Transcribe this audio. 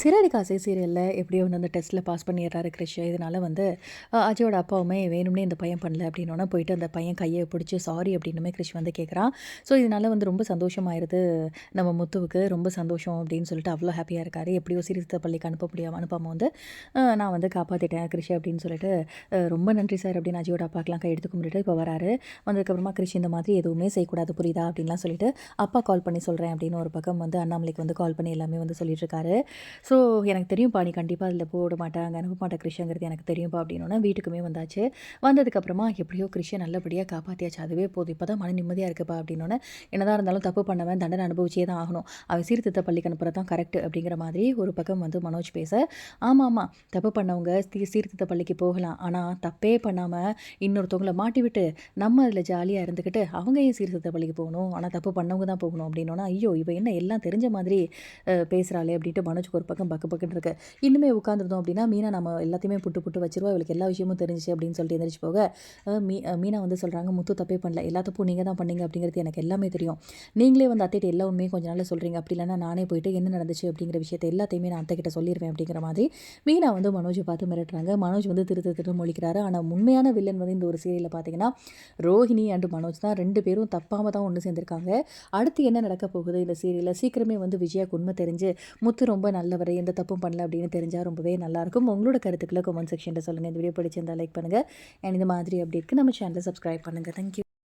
சிறடி காசை சீரியலில் எப்படியோ வந்து அந்த டெஸ்ட்டில் பாஸ் பண்ணிடுறாரு கிரிஷ் இதனால் வந்து அஜயோட அப்பாவுமே வேணும்னே இந்த பையன் பண்ணல அப்படின்னோன்னா போயிட்டு அந்த பையன் கையை பிடிச்சி சாரி அப்படின்னுமே கிருஷ் வந்து கேட்குறான் ஸோ இதனால் வந்து ரொம்ப சந்தோஷமாயிருது நம்ம முத்துவுக்கு. ரொம்ப சந்தோஷம் அப்படின்னு சொல்லிட்டு அவ்வளோ ஹாப்பியாக இருக்காரு. எப்படியோ சிறுத்த பள்ளிக்கு அனுப்ப முடியாமல் அனுப்பாமல் வந்து நான் வந்து காப்பாற்றிட்டேன் கிருஷ் அப்படின்னு சொல்லிட்டு ரொம்ப நன்றி சார் அப்படின்னு அஜயோட அப்பாக்கெலாம் கை எடுத்து கும்பிட்டுட்டு இப்போ வராரு. வந்ததுக்கப்புறமா கிருஷ் இந்த மாதிரி எதுவுமே செய்யக்கூடாது புரியுதா? அப்படின்லாம் சொல்லிட்டு அப்பா கால் பண்ணி சொல்கிறேன் அப்படின்னு ஒரு பக்கம் வந்து அண்ணாமலைக்கு வந்து கால் பண்ணி எல்லாமே வந்து சொல்லிட்டு இருக்காரு. ஸோ எனக்கு தெரியும்ப்பா நீ கண்டிப்பாக அதில் போட மாட்டேன் அனுப்ப மாட்டா கிருஷ்ணங்கிறது எனக்கு தெரியும்ப்பா அப்படின்னோன்னா வீட்டுக்குமே வந்தாச்சு. வந்ததுக்கப்புறமா எப்படியோ கிருஷ்ண நல்லபடியாக காப்பாற்றியாச்சு அதுவே போதும். இப்போ தான் மன நிம்மதியாக இருக்குப்பா அப்படின்னோடனே என்னதான் இருந்தாலும் தப்பு பண்ணவன் தண்டனை அனுபவிச்சே தான் ஆகணும். அவன் சீர்திருத்த பள்ளிக்கு அனுப்புறது தான் கரெக்ட் அப்படிங்கிற மாதிரி ஒரு பக்கம் வந்து மனோஜ் பேச ஆமாம் ஆமாம் தப்பு பண்ணவங்க சீர்திருத்த பள்ளிக்கு போகலாம். ஆனால் தப்பே பண்ணாமல் இன்னொருத்தவங்களை மாட்டி விட்டு நம்ம அதில் ஜாலியாக இருந்துக்கிட்டு அவங்க ஏன் சீர்திருத்த பள்ளிக்கு போகணும். ஆனால் தப்பு பண்ணவங்க தான் போகணும் அப்படின்னோன்னா ஐயோ இவ என்ன எல்லாம் தெரிஞ்ச மாதிரி பேசுகிறாளே அப்படின்ட்டு மனோஜ்க்கு ஒரு பக்கம் பக்கு பக்குன்னு இருக்கு. இன்னுமே உட்காந்துருந்தோம் அப்படின்னா மீனா நம்ம எல்லாத்தையுமே புட்டு புட்டு வச்சிருவோம் இவளுக்கு எல்லா விஷயமும் தெரிஞ்சிச்சு அப்படின்னு சொல்லிட்டு எந்திரிச்சு போக மீ மீனா வந்து சொல்கிறாங்க முத்து தப்பே பண்ணல. எல்லா தப்பும் நீங்கள் தான் பண்ணீங்க அப்படிங்கிறது எனக்கு எல்லாமே தெரியும். நீங்களே வந்து அத்தைகிட்ட எல்லா உண்மையும் கொஞ்ச நாள் சொல்கிறீங்க அப்படி இல்லைன்னா நானே போயிட்டு என்ன நடந்துச்சு அப்படிங்கிற விஷயத்தை எல்லாத்தையுமே நான் அத்தைக்கிட்ட சொல்லிடுவேன் அப்படிங்கிற மாதிரி மீனா வந்து மனோஜை பார்த்து மிரட்டுறாங்க. மனோஜ் வந்து திரு திரு மொழிக்கிறாரு. ஆனால் உண்மையான வில்லன் வந்து இந்த ஒரு சீரியலில் பார்த்தீங்கன்னா ரோஹிணி அண்ட் மனோஜ் தான் ரெண்டு பேரும் தப்பாமல் தான் ஒன்று சேர்ந்திருக்காங்க. அடுத்து என்ன நடக்க போகுது இந்த சீரியலில்? சீக்கிரமே வந்து விஜயாக்கு உண்மை தெரிஞ்சு முத்து ரொம்ப நல்ல நல்லவர் எந்த தப்பும் பண்ணல அப்படின்னு தெரிஞ்சால் ரொம்பவே நல்லாயிருக்கும். உங்களோட கருத்துக்களை கமெண்ட் செக்ஷனில் சொல்லுங்கள் இந்த வீடியோ பிடிச்சிருந்தால் லைக் பண்ணுங்கள் அண்ட் இந்த மாதிரி அப்படி இருக்குது நம்ம சேனலை சப்ஸ்கிரைப் பண்ணுங்கள் தேங்க்யூ